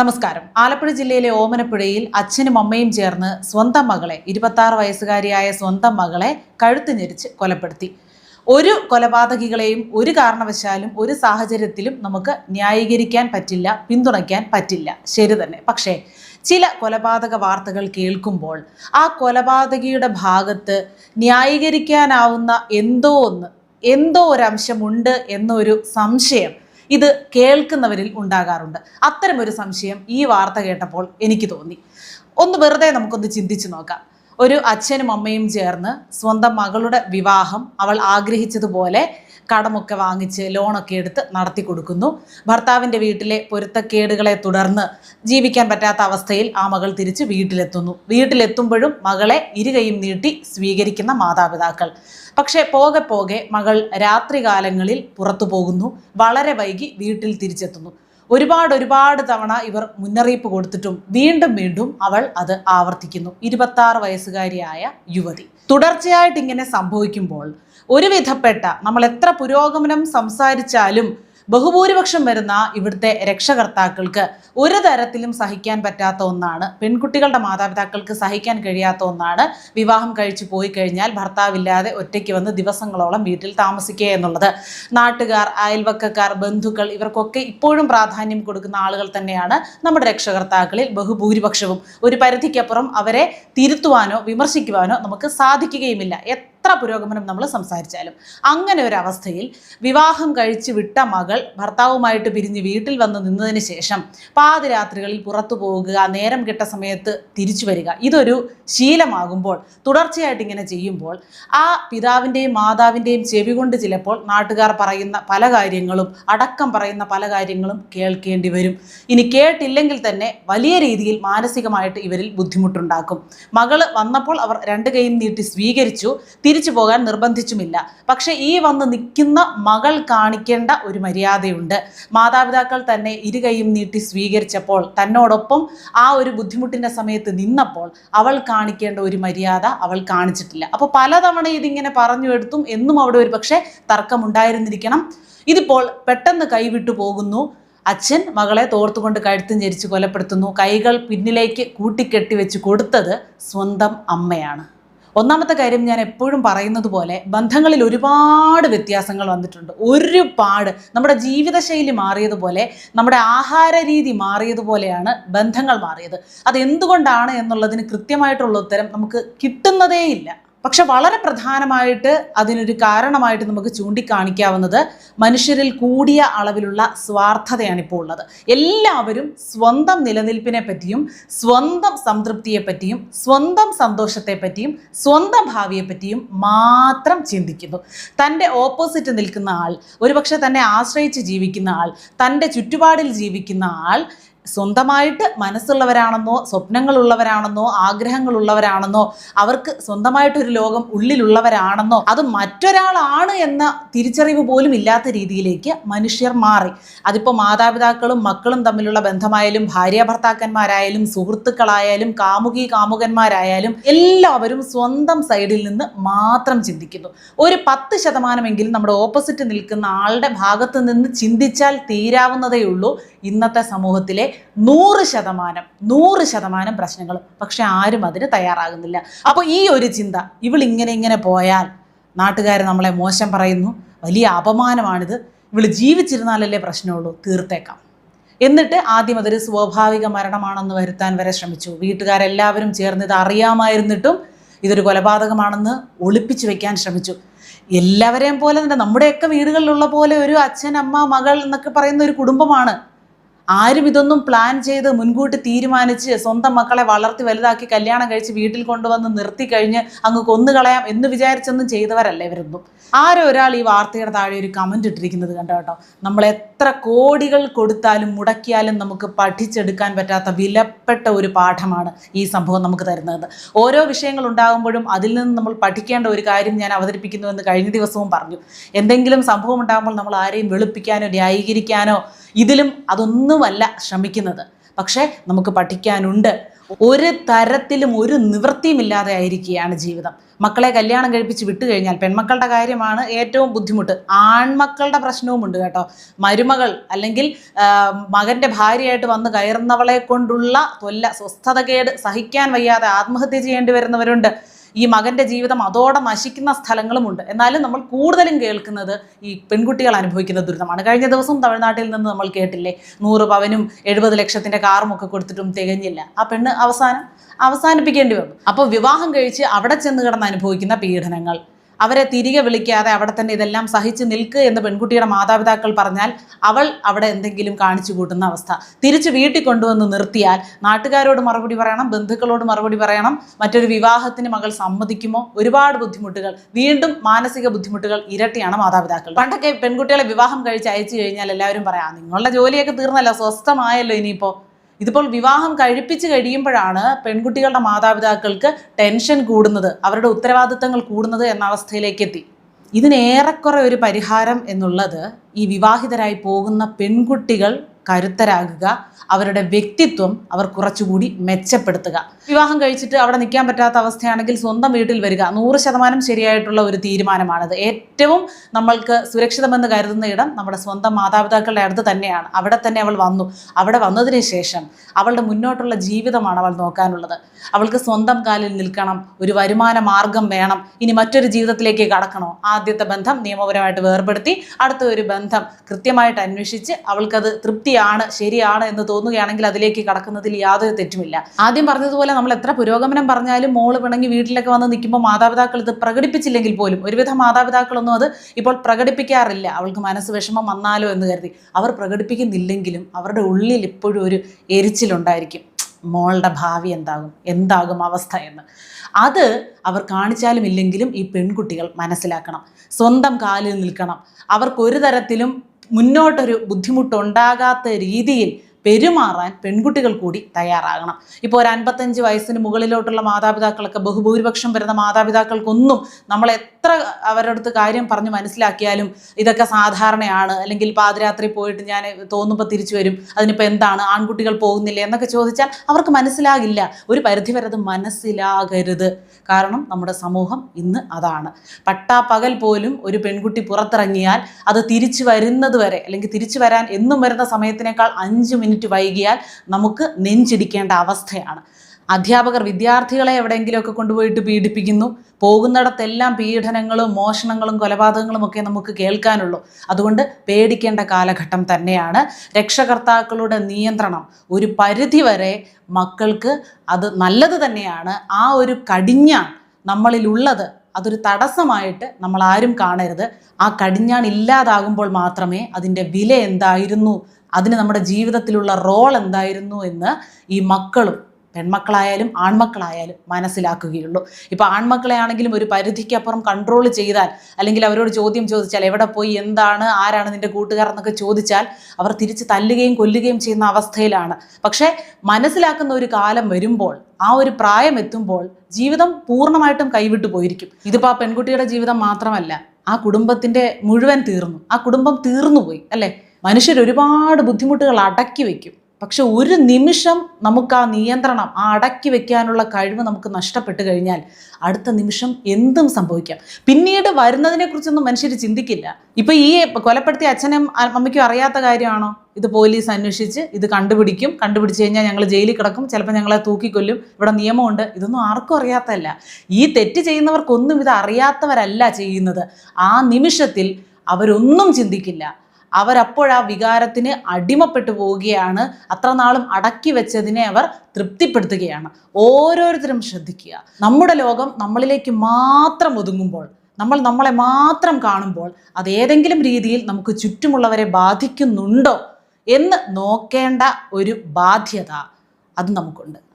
നമസ്കാരം. ആലപ്പുഴ ജില്ലയിലെ ഓമനപ്പുഴയിൽ അച്ഛനും അമ്മയും ചേർന്ന് സ്വന്തം മകളെ ഇരുപത്തി വയസ്സുകാരിയായ സ്വന്തം മകളെ കഴുത്ത് ഞെരിച്ച് കൊലപ്പെടുത്തി. ഒരു കൊലപാതകികളെയും ഒരു കാരണവശാലും ഒരു സാഹചര്യത്തിലും നമുക്ക് ന്യായീകരിക്കാൻ പറ്റില്ല പിന്തുണയ്ക്കാൻ പറ്റില്ല. ശരി തന്നെ. പക്ഷേ ചില കൊലപാതക വാർത്തകൾ കേൾക്കുമ്പോൾ ആ കൊലപാതകിയുടെ ഭാഗത്ത് ന്യായീകരിക്കാനാവുന്ന എന്തോ ഒന്ന് എന്തോ ഒരംശമുണ്ട് എന്നൊരു സംശയം ഇത് കേൾക്കുന്നവരിൽ ഉണ്ടാകാറുണ്ട്. അത്തരമൊരു സംശയം ഈ വാർത്ത കേട്ടപ്പോൾ എനിക്ക് തോന്നി. ഒന്ന് വെറുതെ നമുക്കൊന്ന് ചിന്തിച്ചു നോക്കാം. ഒരു അച്ഛനും അമ്മയും ചേർന്ന് സ്വന്തം മകളുടെ വിവാഹം അവൾ ആഗ്രഹിച്ചതുപോലെ കടമൊക്കെ വാങ്ങിച്ച് ലോണൊക്കെ എടുത്ത് നടത്തി കൊടുക്കുന്നു. ഭർത്താവിന്റെ വീട്ടിലെ പൊരുത്തക്കേടുകളെ തുടർന്ന് ജീവിക്കാൻ പറ്റാത്ത അവസ്ഥയിൽ ആ മകൾ തിരിച്ച് വീട്ടിലെത്തുന്നു. വീട്ടിലെത്തുമ്പോഴും മകളെ ഇരുകയും നീട്ടി സ്വീകരിക്കുന്ന മാതാപിതാക്കൾ. പക്ഷേ പോകെ പോകെ മകൾ രാത്രികാലങ്ങളിൽ പുറത്തു പോകുന്നു. വളരെ വൈകി വീട്ടിൽ തിരിച്ചെത്തുന്നു. ഒരുപാട് ഒരുപാട് തവണ ഇവർ മുന്നറിയിപ്പ് കൊടുത്തിട്ടും വീണ്ടും വീണ്ടും അവൾ അത് ആവർത്തിക്കുന്നു. ഇരുപത്തി വയസ്സുകാരിയായ യുവതി. തുടർച്ചയായിട്ട് ഇങ്ങനെ സംഭവിക്കുമ്പോൾ ഒരു വിധപ്പെട്ട നമ്മൾ എത്ര പുരോഗമനം സംസാരിച്ചാലും ബഹുഭൂരിപക്ഷം വരുന്ന ഇവിടുത്തെ രക്ഷകർത്താക്കൾക്ക് ഒരു തരത്തിലും സഹിക്കാൻ പറ്റാത്ത ഒന്നാണ്. പെൺകുട്ടികളുടെ മാതാപിതാക്കൾക്ക് സഹിക്കാൻ കഴിയാത്ത ഒന്നാണ്. വിവാഹം കഴിച്ചു പോയി കഴിഞ്ഞാൽ ഭർത്താവില്ലാതെ ഒറ്റയ്ക്ക് വന്ന് ദിവസങ്ങളോളം വീട്ടിൽ താമസിക്കുക എന്നുള്ളത്. നാട്ടുകാർ അയൽവക്കക്കാർ ബന്ധുക്കൾ ഇവർക്കൊക്കെ ഇപ്പോഴും പ്രാധാന്യം കൊടുക്കുന്ന ആളുകൾ തന്നെയാണ് നമ്മുടെ രക്ഷകർത്താക്കളിൽ ബഹുഭൂരിപക്ഷവും. ഒരു പരിധിക്കപ്പുറം അവരെ തിരുത്തുവാനോ വിമർശിക്കുവാനോ നമുക്ക് സാധിക്കുകയുമില്ല. എത്ര പുരോഗമനം നമ്മൾ സംസാരിച്ചാലും. അങ്ങനെ ഒരു അവസ്ഥയിൽ വിവാഹം കഴിച്ച് വിട്ട മകൾ ഭർത്താവുമായിട്ട് പിരിഞ്ഞ് വീട്ടിൽ വന്ന് നിന്നതിന് ശേഷം പാതിരാത്രികളിൽ പുറത്തു പോകുക നേരം കിട്ട സമയത്ത് തിരിച്ചു വരിക ഇതൊരു ശീലമാകുമ്പോൾ തുടർച്ചയായിട്ട് ഇങ്ങനെ ചെയ്യുമ്പോൾ ആ പിതാവിന്റെയും മാതാവിന്റെയും ചെവി കൊണ്ട് ചിലപ്പോൾ നാട്ടുകാർ പറയുന്ന പല കാര്യങ്ങളും അടക്കം പറയുന്ന പല കാര്യങ്ങളും കേൾക്കേണ്ടി വരും. ഇനി കേട്ടില്ലെങ്കിൽ തന്നെ വലിയ രീതിയിൽ മാനസികമായിട്ട് ഇവരിൽ ബുദ്ധിമുട്ടുണ്ടാക്കും. മകൾ വന്നപ്പോൾ അവർ രണ്ട് കൈയും നീട്ടി സ്വീകരിച്ചു. തിരിച്ചു പോകാൻ നിർബന്ധിച്ചുമില്ല. പക്ഷേ ഈ വന്ന് നിൽക്കുന്ന മകൾ കാണിക്കേണ്ട ഒരു മര്യാദയുണ്ട്. മാതാപിതാക്കൾ തന്നെ ഇരുകൈയും നീട്ടി സ്വീകരിച്ചപ്പോൾ തന്നോടൊപ്പം ആ ഒരു ബുദ്ധിമുട്ടിന്റെ സമയത്ത് നിന്നപ്പോൾ അവൾ കാണിക്കേണ്ട ഒരു മര്യാദ അവൾ കാണിച്ചിട്ടില്ല. അപ്പോൾ പലതവണ ഇതിങ്ങനെ പറഞ്ഞു എടുത്തും എന്നും അവിടെ ഒരു പക്ഷേ തർക്കമുണ്ടായിരുന്നിരിക്കണം. ഇതിപ്പോൾ പെട്ടെന്ന് കൈവിട്ടു പോകുന്നു. അച്ഛൻ മകളെ തോർത്തുകൊണ്ട് കഴുത്തും ചരിച്ച് കൊലപ്പെടുത്തുന്നു. കൈകൾ പിന്നിലേക്ക് കൂട്ടിക്കെട്ടി വെച്ച് കൊടുത്തത് സ്വന്തം അമ്മയാണ്. ഒന്നാമത്തെ കാര്യം ഞാൻ എപ്പോഴും പറയുന്നത് പോലെ ബന്ധങ്ങളിൽ ഒരുപാട് വ്യത്യാസങ്ങൾ വന്നിട്ടുണ്ട്. ഒരുപാട്. നമ്മുടെ ജീവിതശൈലി മാറിയതുപോലെ നമ്മുടെ ആഹാര രീതി മാറിയതുപോലെയാണ് ബന്ധങ്ങൾ മാറിയത്. അത് എന്തുകൊണ്ടാണ് എന്നുള്ളതിന് കൃത്യമായിട്ടുള്ള ഉത്തരം നമുക്ക് കിട്ടുന്നതേയില്ല. പക്ഷെ വളരെ പ്രധാനമായിട്ട് അതിനൊരു കാരണമായിട്ട് നമുക്ക് ചൂണ്ടിക്കാണിക്കാവുന്നത് മനുഷ്യരിൽ കൂടിയ അളവിലുള്ള സ്വാർത്ഥതയാണ് ഇപ്പോൾ ഉള്ളത്. എല്ലാവരും സ്വന്തം നിലനിൽപ്പിനെ പറ്റിയും സ്വന്തം സംതൃപ്തിയെ പറ്റിയും സ്വന്തം സന്തോഷത്തെ പറ്റിയും സ്വന്തം ഭാവിയെ പറ്റിയും മാത്രം ചിന്തിക്കുന്നു. തന്റെ ഓപ്പോസിറ്റ് നിൽക്കുന്ന ആൾ ഒരുപക്ഷെ തന്നെ ആശ്രയിച്ച് ജീവിക്കുന്ന ആൾ തന്റെ ചുറ്റുപാടിൽ ജീവിക്കുന്ന ആൾ സ്വന്തമായിട്ട് മനസ്സുള്ളവരാണെന്നോ സ്വപ്നങ്ങളുള്ളവരാണെന്നോ ആഗ്രഹങ്ങളുള്ളവരാണെന്നോ അവർക്ക് സ്വന്തമായിട്ടൊരു ലോകം ഉള്ളിലുള്ളവരാണെന്നോ അത് മറ്റൊരാളാണ് എന്ന തിരിച്ചറിവ് പോലും ഇല്ലാത്ത രീതിയിലേക്ക് മനുഷ്യർ മാറി. അതിപ്പോൾ മാതാപിതാക്കളും മക്കളും തമ്മിലുള്ള ബന്ധമായാലും ഭാര്യ ഭർത്താക്കന്മാരായാലും സുഹൃത്തുക്കളായാലും കാമുകി കാമുകന്മാരായാലും എല്ലാവരും സ്വന്തം സൈഡിൽ നിന്ന് മാത്രം ചിന്തിക്കുന്നു. ഒരു പത്ത് ശതമാനമെങ്കിലും നമ്മുടെ ഓപ്പോസിറ്റ് നിൽക്കുന്ന ആളുടെ ഭാഗത്ത് നിന്ന് ചിന്തിച്ചാൽ തീരാവുന്നതേ ഉള്ളൂ ഇന്നത്തെ സമൂഹത്തിലെ നൂറ് ശതമാനം നൂറ് ശതമാനം പ്രശ്നങ്ങൾ. പക്ഷെ ആരും അതിന് തയ്യാറാകുന്നില്ല. അപ്പോൾ ഈ ഒരു ചിന്ത ഇവൾ ഇങ്ങനെ ഇങ്ങനെ പോയാൽ നാട്ടുകാർ നമ്മളെ മോശം പറയുന്നു വലിയ അപമാനമാണിത്. ഇവൾ ജീവിച്ചിരുന്നാലല്ലേ പ്രശ്നമുള്ളൂ തീർത്തേക്കാം. എന്നിട്ട് ആദ്യം അതൊരു സ്വാഭാവിക മരണമാണെന്ന് വരുത്താൻ വരെ ശ്രമിച്ചു. വീട്ടുകാരെല്ലാവരും ചേർന്ന് ഇത് അറിയാമായിരുന്നിട്ടും ഇതൊരു കൊലപാതകമാണെന്ന് ഒളിപ്പിച്ചു വെക്കാൻ ശ്രമിച്ചു. എല്ലാവരെയും പോലെ തന്നെ നമ്മുടെയൊക്കെ വീടുകളിലുള്ള പോലെ ഒരു അച്ഛൻ അമ്മ മകൾ എന്നൊക്കെ പറയുന്ന ഒരു കുടുംബമാണ്. ആരും ഇതൊന്നും പ്ലാൻ ചെയ്ത് മുൻകൂട്ടി തീരുമാനിച്ച് സ്വന്തം മക്കളെ വളർത്തി വലുതാക്കി കല്യാണം കഴിച്ച് വീട്ടിൽ കൊണ്ടുവന്ന് നിർത്തി കഴിഞ്ഞ് അങ്ങ് കൊന്നുകളയാം എന്ന് വിചാരിച്ചൊന്നും ചെയ്തവരല്ല ഇവരൊന്നും. ആരോ ഒരാൾ ഈ വാർത്തയുടെ താഴെ ഒരു കമന്റ് ഇട്ടിരിക്കുന്നത് കണ്ടോ കേട്ടോ? നമ്മൾ എത്ര കോടികൾ കൊടുത്താലും മുടക്കിയാലും നമുക്ക് പഠിച്ചെടുക്കാൻ പറ്റാത്ത വിലപ്പെട്ട ഒരു പാഠമാണ് ഈ സംഭവം നമുക്ക് തരുന്നത്. ഓരോ വിഷയങ്ങൾ ഉണ്ടാകുമ്പോഴും അതിൽ നിന്ന് നമ്മൾ പഠിക്കേണ്ട ഒരു കാര്യം ഞാൻ അവതരിപ്പിക്കുന്നുവെന്ന് കഴിഞ്ഞ ദിവസവും പറഞ്ഞു. എന്തെങ്കിലും സംഭവം ഉണ്ടാകുമ്പോൾ നമ്മൾ ആരെയും വെളുപ്പിക്കാനോ ന്യായീകരിക്കാനോ ഇതിലും അതൊന്നുമല്ല ശ്രമിക്കുന്നത്. പക്ഷേ നമുക്ക് പഠിക്കാനുണ്ട്. ഒരു തരത്തിലും ഒരു നിവൃത്തിയുമില്ലാതെ ആയിരിക്കുകയാണ് ജീവിതം. മക്കളെ കല്യാണം കഴിപ്പിച്ച് വിട്ടു കഴിഞ്ഞാൽ പെൺമക്കളുടെ കാര്യമാണ് ഏറ്റവും ബുദ്ധിമുട്ട്. ആൺമക്കളുടെ പ്രശ്നവുമുണ്ട് കേട്ടോ. മരുമകൾ അല്ലെങ്കിൽ മകന്റെ ഭാര്യയായിട്ട് വന്ന് കയറുന്നവളെ കൊണ്ടുള്ള തൊല്ല സ്വസ്ഥതകേട് സഹിക്കാൻ വയ്യാതെ ആത്മഹത്യ ചെയ്യേണ്ടി വരുന്നവരുണ്ട്. ഈ മകന്റെ ജീവിതം അതോടെ നശിക്കുന്ന സ്ഥലങ്ങളുമുണ്ട്. എന്നാലും നമ്മൾ കൂടുതലും കേൾക്കുന്നത് ഈ പെൺകുട്ടികൾ അനുഭവിക്കുന്ന ദുരിതമാണ്. കഴിഞ്ഞ ദിവസം തമിഴ്നാട്ടിൽ നിന്ന് നമ്മൾ കേട്ടില്ലേ? നൂറ് പവനും എഴുപത് ലക്ഷത്തിന്റെ കാറും ഒക്കെ കൊടുത്തിട്ടും തികഞ്ഞില്ല. ആ പെണ്ണ് അവസാനം അവസാനിപ്പിക്കേണ്ടി വന്നു. അപ്പോൾ വിവാഹം കഴിച്ച് അവിടെ ചെന്ന് കിടന്ന് അനുഭവിക്കുന്ന പീഡനങ്ങൾ. അവരെ തിരികെ വിളിക്കാതെ അവിടെ തന്നെ ഇതെല്ലാം സഹിച്ച് നിൽക്കുക എന്ന് പെൺകുട്ടിയുടെ മാതാപിതാക്കൾ പറഞ്ഞാൽ അവൾ അവിടെ എന്തെങ്കിലും കാണിച്ചു കൂട്ടുന്ന അവസ്ഥ. തിരിച്ച് വീട്ടിൽ കൊണ്ടുവന്ന് നിർത്തിയാൽ നാട്ടുകാരോട് മറുപടി പറയണം ബന്ധുക്കളോട് മറുപടി പറയണം മറ്റൊരു വിവാഹത്തിന് മകൾ സമ്മതിക്കുമോ? ഒരുപാട് ബുദ്ധിമുട്ടുകൾ. വീണ്ടും മാനസിക ബുദ്ധിമുട്ടുകൾ ഇരട്ടിയാണ് മാതാപിതാക്കൾ. പണ്ടൊക്കെ പെൺകുട്ടികളെ വിവാഹം കഴിച്ച് അയച്ചു കഴിഞ്ഞാൽ എല്ലാവരും പറയാം നിങ്ങളുടെ ജോലിയൊക്കെ തീർന്നല്ലോ സ്വസ്ഥമായല്ലോ ഇനിയിപ്പോൾ ഇതിപ്പോൾ വിവാഹം കഴിപ്പിച്ച് കഴിയുമ്പോഴാണ് പെൺകുട്ടികളുടെ മാതാപിതാക്കൾക്ക് ടെൻഷൻ കൂടുന്നത് അവരുടെ ഉത്തരവാദിത്തങ്ങൾ കൂടുന്നത് എന്ന അവസ്ഥയിലേക്ക് എത്തി. ഇതിനേറെക്കുറെ ഒരു പരിഹാരം എന്നുള്ളത് ഈ വിവാഹിതരായി പോകുന്ന പെൺകുട്ടികൾ കരുത്തരാകുക അവരുടെ വ്യക്തിത്വം അവർ കുറച്ചുകൂടി മെച്ചപ്പെടുത്തുക. വിവാഹം കഴിച്ചിട്ട് അവിടെ നിൽക്കാൻ പറ്റാത്ത അവസ്ഥയാണെങ്കിൽ സ്വന്തം വീട്ടിൽ വരിക. നൂറ് ശതമാനം ശരിയായിട്ടുള്ള ഒരു തീരുമാനമാണത്. ഏറ്റവും നമ്മൾക്ക് സുരക്ഷിതമെന്ന് കരുതുന്ന ഇടം നമ്മുടെ സ്വന്തം മാതാപിതാക്കളുടെ അടുത്ത് തന്നെയാണ്. അവിടെ തന്നെ അവൾ വന്നു. അവിടെ വന്നതിന് ശേഷം അവളുടെ മുന്നോട്ടുള്ള ജീവിതമാണ് അവൾ നോക്കാനുള്ളത്. അവൾക്ക് സ്വന്തം കാലിൽ നിൽക്കണം. ഒരു വരുമാന മാർഗം വേണം. ഇനി മറ്റൊരു ജീവിതത്തിലേക്ക് കടക്കണോ? ആദ്യത്തെ ബന്ധം നിയമപരമായിട്ട് വേർപെടുത്തി അടുത്ത ഒരു ബന്ധം കൃത്യമായിട്ട് അന്വേഷിച്ച് അവൾക്കത് തൃപ്തിയാണ് ശരിയാണ് എന്ന് തോന്നുകയാണെങ്കിൽ അതിലേക്ക് കടക്കുന്നതിൽ യാതൊരു തെറ്റുമില്ല. ആദ്യം പറഞ്ഞതുപോലെ നമ്മൾ എത്ര പുരോഗമനം പറഞ്ഞാലും മോൾ പിണങ്ങി വീട്ടിലൊക്കെ വന്ന് നിൽക്കുമ്പോൾ മാതാപിതാക്കൾ ഇത് പ്രകടിപ്പിച്ചില്ലെങ്കിൽ പോലും ഒരുവിധ മാതാപിതാക്കളൊന്നും അത് ഇപ്പോൾ പ്രകടിപ്പിക്കാറില്ല. അവൾക്ക് മനസ്സ് വിഷമം വന്നാലോ എന്ന് കരുതി. അവർ പ്രകടിപ്പിക്കുന്നില്ലെങ്കിലും അവരുടെ ഉള്ളിൽ ഇപ്പോഴും ഒരു എരിച്ചിലുണ്ടായിരിക്കും. മോളുടെ ഭാവി എന്താകും? എന്താകും അവസ്ഥ എന്ന്. അത് അവർ കാണിച്ചാലും ഇല്ലെങ്കിലും ഈ പെൺകുട്ടികൾ മനസ്സിലാക്കണം. സ്വന്തം കാലിൽ നിൽക്കണം. അവർക്കൊരു തരത്തിലും മുന്നോട്ടൊരു ബുദ്ധിമുട്ടുണ്ടാകാത്ത രീതിയിൽ പെരുമാറാൻ പെൺകുട്ടികൾ കൂടി തയ്യാറാകണം. ഇപ്പോൾ ഒരു അൻപത്തഞ്ച് വയസ്സിന് മുകളിലോട്ടുള്ള മാതാപിതാക്കളൊക്കെ ബഹുഭൂരിപക്ഷം വരുന്ന മാതാപിതാക്കൾക്കൊന്നും നമ്മൾ എത്ര അവരടുത്ത് കാര്യം പറഞ്ഞ് മനസ്സിലാക്കിയാലും ഇതൊക്കെ സാധാരണയാണ്. അല്ലെങ്കിൽ പാതിരാത്രി പോയിട്ട് ഞാൻ തോന്നുമ്പോൾ തിരിച്ചു വരും. അതിനിപ്പോൾ എന്താണ്? ആൺകുട്ടികൾ പോകുന്നില്ല എന്നൊക്കെ ചോദിച്ചാൽ അവർക്ക് മനസ്സിലാകില്ല. ഒരു പരിധിവരെ അത് മനസ്സിലാകരുത്. കാരണം നമ്മുടെ സമൂഹം ഇന്ന് അതാണ്. പട്ടാപ്പകൽ പോലും ഒരു പെൺകുട്ടി പുറത്തിറങ്ങിയാൽ അത് തിരിച്ചു വരുന്നത് വരെ അല്ലെങ്കിൽ തിരിച്ചു വരാൻ എന്നും വരുന്ന സമയത്തിനേക്കാൾ അഞ്ച് മിനിറ്റ് വൈകിയാൽ നമുക്ക് നെഞ്ചിടിക്കേണ്ട അവസ്ഥയാണ്. അധ്യാപകർ വിദ്യാർത്ഥികളെ എവിടെയെങ്കിലുമൊക്കെ കൊണ്ടുപോയിട്ട് പീഡിപ്പിക്കുന്നു. പോകുന്നിടത്തെല്ലാം പീഡനങ്ങളും മോഷണങ്ങളും കൊലപാതകങ്ങളും ഒക്കെ നമുക്ക് കേൾക്കാനുള്ളൂ. അതുകൊണ്ട് പേടിക്കേണ്ട കാലഘട്ടം തന്നെയാണ്. രക്ഷകർത്താക്കളുടെ നിയന്ത്രണം. ഒരു പരിധിവരെ മക്കൾക്ക് അത് നല്ലത് തന്നെയാണ്. ആ ഒരു കടിഞ്ഞ നമ്മളിലുള്ളത് അതൊരു തടസ്സമായിട്ട് നമ്മൾ ആരും കാണരുത്. ആ കടിഞ്ഞാൺ ഇല്ലാതാകുമ്പോൾ മാത്രമേ അതിന്റെ വില എന്തായിരുന്നു? അതിന് നമ്മുടെ ജീവിതത്തിലുള്ള റോൾ എന്തായിരുന്നു എന്ന് ഈ മക്കളും പെൺമക്കളായാലും ആൺമക്കളായാലും മനസ്സിലാക്കുകയുള്ളൂ. ഇപ്പോൾ ആൺമക്കളെ ആണെങ്കിലും ഒരു പരിധിക്കപ്പുറം കൺട്രോൾ ചെയ്താൽ അല്ലെങ്കിൽ അവരോട് ചോദ്യം ചോദിച്ചാൽ എവിടെ പോയി? എന്താണ്? ആരാണ് നിന്റെ കൂട്ടുകാർ എന്നൊക്കെ ചോദിച്ചാൽ അവർ തിരിച്ച് തല്ലുകയും കൊല്ലുകയും ചെയ്യുന്ന അവസ്ഥയിലാണ്. പക്ഷേ മനസ്സിലാക്കുന്ന ഒരു കാലം വരുമ്പോൾ ആ ഒരു പ്രായം എത്തുമ്പോൾ ജീവിതം പൂർണമായിട്ടും കൈവിട്ടു പോയിരിക്കും. ഇതിപ്പോൾ ആ പെൺകുട്ടിയുടെ ജീവിതം മാത്രമല്ല ആ കുടുംബത്തിന്റെ മുഴുവൻ തീർന്നു. ആ കുടുംബം തീർന്നു പോയി അല്ലേ? മനുഷ്യർ ഒരുപാട് ബുദ്ധിമുട്ടുകൾ അടക്കി വെക്കും പക്ഷെ ഒരു നിമിഷം നമുക്ക് ആ നിയന്ത്രണം ആ അടക്കി വെക്കാനുള്ള കഴിവ് നമുക്ക് നഷ്ടപ്പെട്ടു കഴിഞ്ഞാൽ അടുത്ത നിമിഷം എന്തും സംഭവിക്കാം. പിന്നീട് വരുന്നതിനെ കുറിച്ചൊന്നും മനുഷ്യർ ചിന്തിക്കില്ല. ഇപ്പൊ ഈ കൊലപ്പെടുത്തിയ അച്ഛനും അമ്മയ്ക്കും അറിയാത്ത കാര്യമാണോ? ഇത് പോലീസ് അന്വേഷിച്ച് ഇത് കണ്ടുപിടിക്കും. കണ്ടുപിടിച്ച് കഴിഞ്ഞാൽ ഞങ്ങൾ ജയിലിൽ കിടക്കും. ചിലപ്പോൾ ഞങ്ങളെ തൂക്കിക്കൊല്ലും. ഇവിടെ നിയമമുണ്ട്. ഇതൊന്നും ആർക്കും അറിയാത്തതല്ല. ഈ തെറ്റ് ചെയ്യുന്നവർക്കൊന്നും ഇത് അറിയാത്തവരല്ല ചെയ്യുന്നത്. ആ നിമിഷത്തിൽ അവരൊന്നും ചിന്തിക്കില്ല. അവരപ്പോഴാ വികാരത്തിന് അടിമപ്പെട്ടു പോവുകയാണ്. അത്ര നാളും അടക്കി വെച്ചതിനെ അവർ തൃപ്തിപ്പെടുത്തുകയാണ്. ഓരോരുത്തരും ശ്രദ്ധിക്കുക. നമ്മുടെ ലോകം നമ്മളിലേക്ക് മാത്രം ഒതുങ്ങുമ്പോൾ നമ്മൾ നമ്മളെ മാത്രം കാണുമ്പോൾ അത് ഏതെങ്കിലും രീതിയിൽ നമുക്ക് ചുറ്റുമുള്ളവരെ ബാധിക്കുന്നുണ്ടോ എന്ന് നോക്കേണ്ട ഒരു ബാധ്യത അത് നമുക്കുണ്ട്.